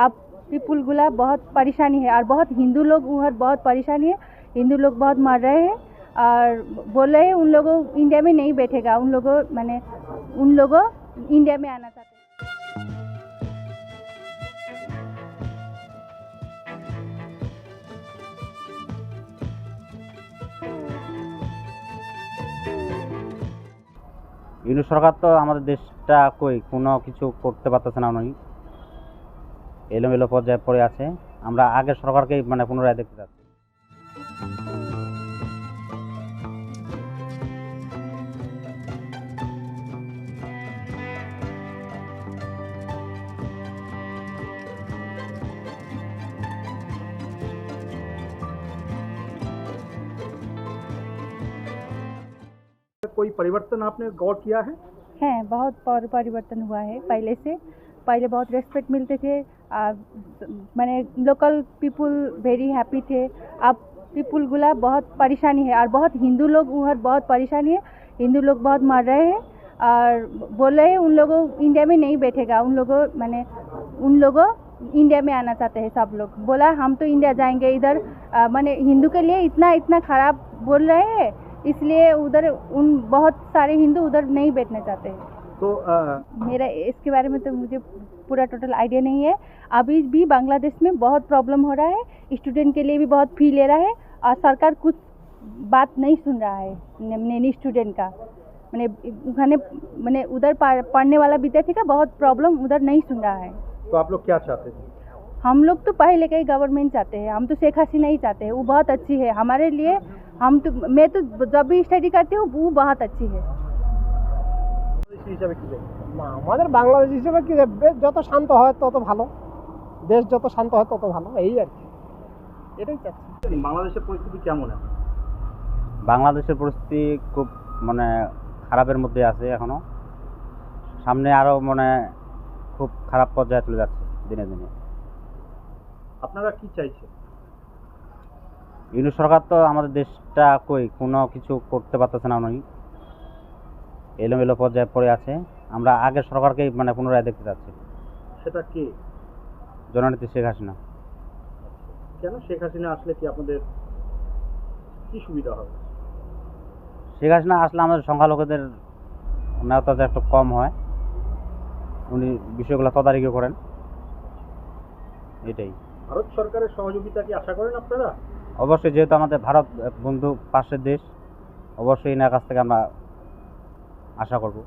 अब पीपुल गुला बहुत परेशानी है और बहुत हिंदू लोग उधर बहुत परेशानी है हिंदू लोग बहुत मर रहे हैं और बोल रहे हैं उन लोगों इंडिया में नहीं बैठेगा उन लोगों मैंने उन लोगों इंडिया में आना चाहते हैं ইউনিট সরকার তো আমাদের দেশটা কই কোনো কিছু করতে পারতেছে না উনি এলোমেলো পর্যায়ে পড়ে আছে আমরা আগের সরকারকেই মানে পুনরায় দেখতে চাচ্ছি कोई परिवर्तन आपने गौर किया है हैं बहुत पर- परिवर्तन हुआ है पहले से पहले बहुत रेस्पेक्ट मिलते थे आ, मैंने लोकल पीपुल वेरी हैप्पी थे। अब पीपुल गुला बहुत परेशानी है और बहुत हिंदू लोग उधर बहुत परेशानी है। हिंदू लोग बहुत मर रहे हैं और बोल रहे हैं उन लोगों इंडिया में नहीं बैठेगा। उन लोगों मैंने उन लोगों इंडिया में आना चाहते हैं सब लोग। बोला, हम तो इंडिया जाएँगे इधर। मैंने हिंदू के लिए इतना इतना खराब बोल रहे हैं। इसलिए उधर उन बहुत सारे हिंदू उधर नहीं बैठना चाहते। हैं तो अ, मेरा इसके बारे में तो मुझे पूरा टोटल आइडिया नहीं है। अभी भी बांग्लादेश में बहुत प्रॉब्लम हो रहा है। स्टूडेंट के लिए भी बहुत फ़ी ले रहा है। और सरकार कुछ बात नहीं सुन रहा है मैंने स्टूडेंट का। मैंने उन्होंने मैंने उधर पढ़ने वाला विद्यार्थी का बहुत प्रॉब्लम उधर नहीं सुन रहा है। तो आप लोग क्या चाहते थे हम लोग तो पहले का ही गवर्नमेंट चाहते हैं। हम तो शेख हसीना ही चाहते हैं। वो बहुत अच्छी है। हमारे लिए हम तो मैं तो जब भी स्टडी करती हूँ वो बहुत अच्छी है। ইসি হিসাবে কি দেখবেন? না আমাদের বাংলাদেশ হিসেবে কি যত শান্ত হয় তত ভালো। দেশ যত শান্ত হয় তত ভালো। এই আর কি। এটাই চাচ্ছি। বাংলাদেশের পরিস্থিতি কেমন এখন? বাংলাদেশের পরিস্থিতি খুব মানে খারাপের মধ্যে আছে এখনও। সামনে আরও মানে খুব খারাপ পর্যায়ে চলে যাচ্ছে দিনে দিনে। আপনারা কি চাইছেন? ইউনিট সরকার তো আমাদের দেশটা কই? কোনো কিছু করতে পারতেছে না উনি। এলোমেলো পর্যায়ে পড়ে আছে। আমরা আগের সরকারকেই মানে পুনরায় দেখতে চাচ্ছি। সেটা কি? জননেত্রী শেখ হাসিনা। কেন শেখ হাসিনা আসলে কি আপনাদের কি সুবিধা হবে? শেখ হাসিনা আসলে আমাদের সংখ্যালঘুদের মানে অত্যাচার একটু কম হয়। উনি বিষয়গুলো তদারকি করেন। এটাই। ভারত সরকারের সহযোগিতা কি আশা করেন আপনারা? অবশ্যই যেহেতু আমাদের ভারত বন্ধু পাশের দেশ অবশ্যই এনার কাছ থেকে আমরা আশা করব।